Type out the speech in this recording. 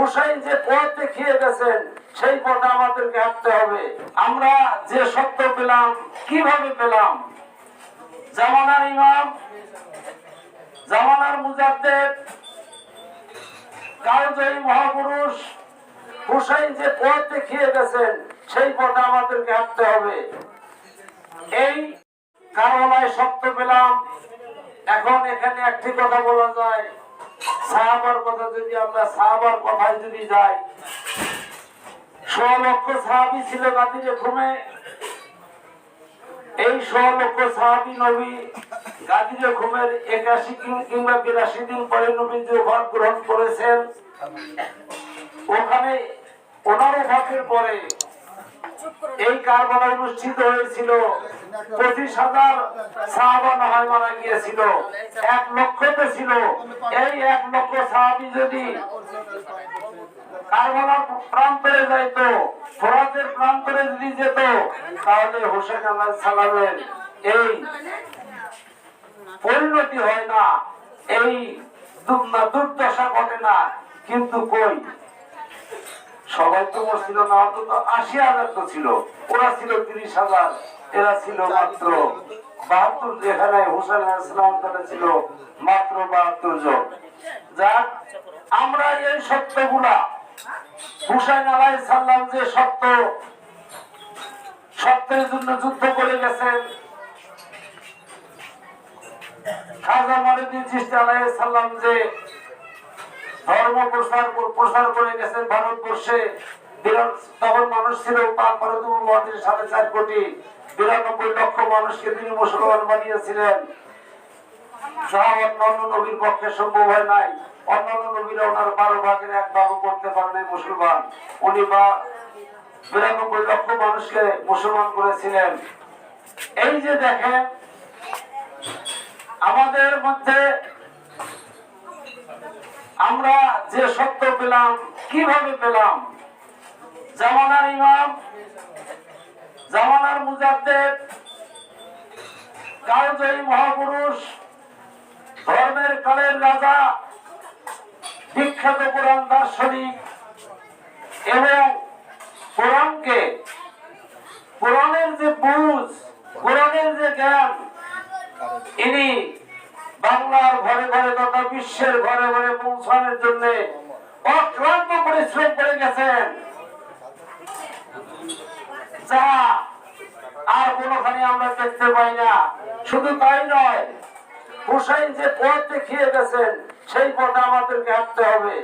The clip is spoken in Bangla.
হুসাইন যে পথ দেখিয়ে গেছেন, সেই পথে আমাদেরকে হাঁটতে হবে। আমরা যে সত্য পেলাম, কীভাবে পেলাম? জামানার ইমাম, জামানার মুজাদ্দেদ, কালজয়ী মহাপুরুষ, হুসাইন যে পথ দেখিয়ে গেছেন, সেই পথে আমাদেরকে হাঁটতে হবে। এই কারণায় সত্য পেলাম। এখন এখানে একটি কথা বলা যায়। সাহাবার কথা যদি আমরা সাহাবার কথায় যদি যাই ছ লক্ষ সাহাবি ছিল গাদিরে ঘুমে। এই ছ লক্ষ সাহাবি নবী গাদিরে ঘুমের একাশি কিংবা বিরাশি দিন পরে নবী যে গ্রহণ করেছেন। ওখানে ওনার ভাগের পরে এই কারবালা অনুষ্ঠিত হয়েছিল পঁচিশ হাজার সাহাবা না হয় মারা গিয়েছিল। এক লক্ষতে ছিল। এই এক লক্ষ সাহাবি যদি যেত, তাহলে হোসেন এই পরিণতি হয় না। এই দুর্দশা ঘটে না। কিন্তু কই? সবাই তো ছিল না, অন্তত আশি হাজার তো ছিল। ওরা ছিল তিরিশ হাজার, এরা ছিল মাত্র বাহাত্তর যেখানে হুসেন ইসলাম তারা ছিল মাত্র বাহাত্তর জন। যাক, আমরা এই সত্যগুলা, হুসেন আলাই সাল্লাম যে সত্য, সত্যের জন্য যুদ্ধ করে গেছেন, খাজা মরিদিন চিস্তি আলাই সাল্লাম যে ধর্ম প্রসার প্রসার করে গেছেন ভারতবর্ষে। তখন মানুষ ছিল সাড়ে চার কোটি, বিরানব্বই লক্ষ মানুষকে তিনি মুসলমান বানিয়েছিলেন। অন্যান্য নবীর পক্ষে সম্ভব হয় নাই। অন্যান্য নবীরা ওনার বারো ভাগের এক ভাগও করতে পারে নাই মুসলমান। উনি বা বিরানব্বই লক্ষ মানুষকে মুসলমান করেছিলেন। এই যে দেখেন, আমাদের মধ্যে আমরা যে সত্য পেলাম, কীভাবে পেলাম? জামানার ইমাম, জামানার মুজাদ্দেদ, কালজয়ী মহাপুরুষ, ধর্মের কালের রাজা, বিখ্যাত কোরআন দার্শনিক, এবং কোরআনকে, কোরআনের যে বুঝ, কোরআনের যে জ্ঞান, ইনি বাংলার ঘরে ঘরে তথা বিশ্বের ঘরে ঘরে পৌঁছানোর জন্য অক্লান্ত পরিশ্রম করে গেছেন। যা আর কোনোখানে আমরা দেখতে পাই না। শুধু তাই নয়, হুসাইন যে পথ দেখিয়ে গেছেন, সেই পথে আমাদেরকে হাঁটতে হবে।